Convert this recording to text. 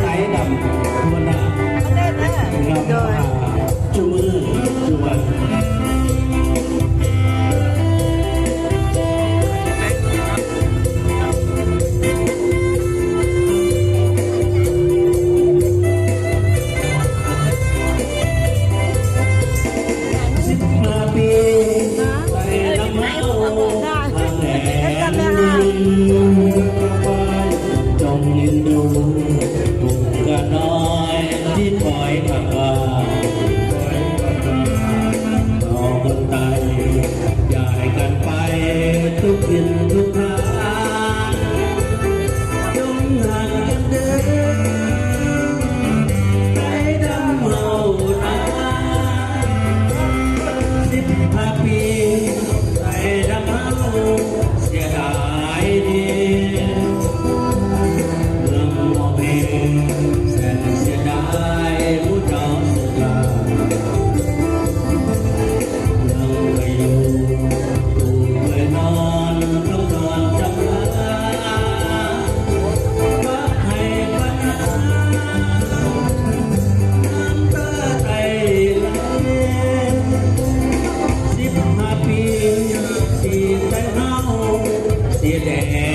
ไายดำทั่วหน้าเราจุมือ every day.